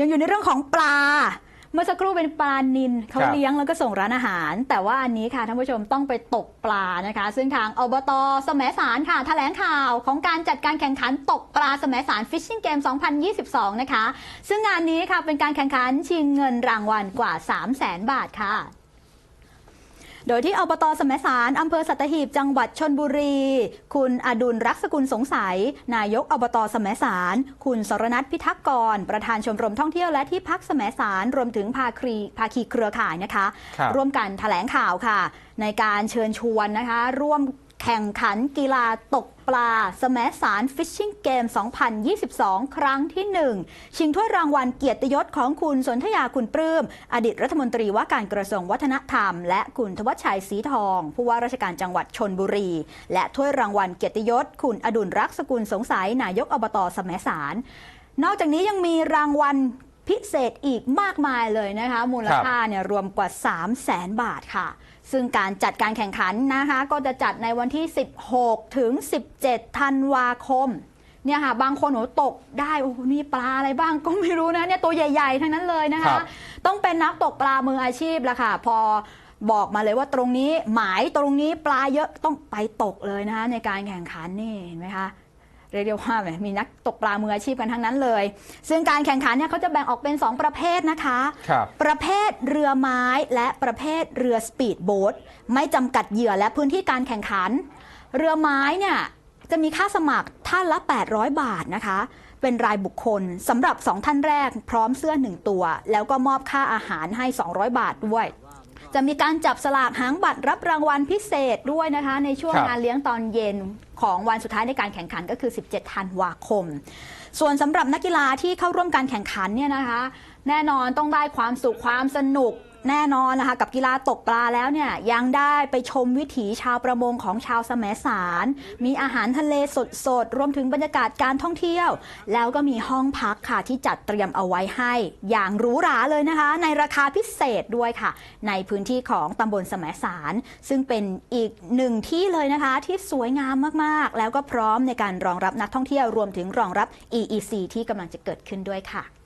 ยังอยู่ในเรื่องของปลา เมื่อสักครู่เป็นปลานินเขาครับเลี้ยงแล้วก็ส่งร้านอาหาร แต่ว่าอันนี้ค่ะท่านผู้ชมต้องไปตกปลานะคะ ซึ่งทางอบตสมสารค่ะแถลงข่าวของการจัดการแข่งขันตกปลาสมสารฟิชชิ่งเกม 2022 นะคะ ซึ่งงานนี้ค่ะเป็นการแข่งขันชิงเงินรางวัลกว่า 3 0 0 0 0 0 บาทค่ะ โดยที่อบตสมสารอำเภอสัตหีบจังหวัดชนบุรี คุณอดุลรักษกุลสงสัย นายกอบตสมสาร คุณสรนัทพิทักษ์กร ประธานชมรมท่องเที่ยวและที่พักสมสาร รวมถึงภาคีภาคีเครือข่ายนะคะครับร่วมกันแถลงข่าวค่ะ ในการเชิญชวนนะคะ ร่วมแข่งขันกีฬาตกปลา สมสารฟิชชิ่งเกม 2022 ครั้งที่ 1 ชิงถ้วยรางวัลเกียรติยศของคุณสนธยาคุณปลื้ม อดีตรัฐมนตรีว่าการกระทรวงวัฒนธรรม และคุณทวัชชัยศรีทอง ผู้ว่าราชการจังหวัดชนบุรี และถ้วยรางวัลเกียรติยศ คุณอดุลรักษกุลสงสัยนายกอบตสมสารนอกจากนี้ยังมีรางวัล พิเศษอีกมากมายเลยนะคะ มูลค่าเนี่ยรวมกว่า 3 0 0แสนบาทค่ะ ซึ่งการจัดการแข่งขันนะคะ ก็จะจัดในวันที่ 16 ถึง 17 ธันวาคมเนี่ยค่ะบางคนโหตกได้โอ้โหนี่ปลาอะไรบ้างก็ไม่รู้นะเนี่ยตัวใหญ่ๆ ทั้งนั้นเลยนะครัคะบต้องเป็นนักตกปลามืออาชีพละค่ะ พอบอกมาเลยว่าตรงนี้หมายตรงนี้ปลาเยอะต้องไปตกเลยนะคะในการแข่งขันนี่เห็นไหมคะ เรียกได้ว่าแหมมีนักตกปลามืออาชีพกันทั้งนั้นเลย ซึ่งการแข่งขันเนี่ยเขาจะแบ่งออกเป็น 2 ประเภทนะคะ ครับ ประเภทเรือไม้และประเภทเรือสปีดโบ๊ทไม่จำกัดเหยื่อและพื้นที่การแข่งขัน เรือไม้เนี่ยจะมีค่าสมัครท่านละ 800 บาทนะคะ เป็นรายบุคคลสำหรับ 2 ท่านแรก พร้อมเสื้อ 1 ตัว แล้วก็มอบค่าอาหารให้ 200 บาทด้วย จะมีการจับสลากหางบัตรรับรางวัลพิเศษด้วยนะคะ ในช่วงครับ งานเลี้ยงตอนเย็นของวันสุดท้ายในการแข่งขันก็คือ 17 ธันวาคม ส่วนสำหรับนักกีฬาที่เข้าร่วมการแข่งขันเนี่ยนะคะ แน่นอนต้องได้ความสุขความสนุกแน่นอนนะคะกับกีฬาตกปลาแล้วเนี่ยยังได้ไปชมวิถีชาวประมงของชาวสมสาร มีอาหารทะเลสดๆ รวมถึงบรรยากาศการท่องเที่ยว แล้วก็มีห้องพักค่ะที่จัดเตรียมเอาไว้ให้ อย่างหรูหราเลยนะคะ ในราคาพิเศษด้วยค่ะ ในพื้นที่ของตำบลสมสาร ซึ่งเป็นอีกหนึ่งที่เลยนะคะ ที่สวยงามมากๆ แล้วก็พร้อมในการรองรับนักท่องเที่ยวรวมถึงรองรับ EEC ที่กำลังจะเกิดขึ้นด้วยค่ะ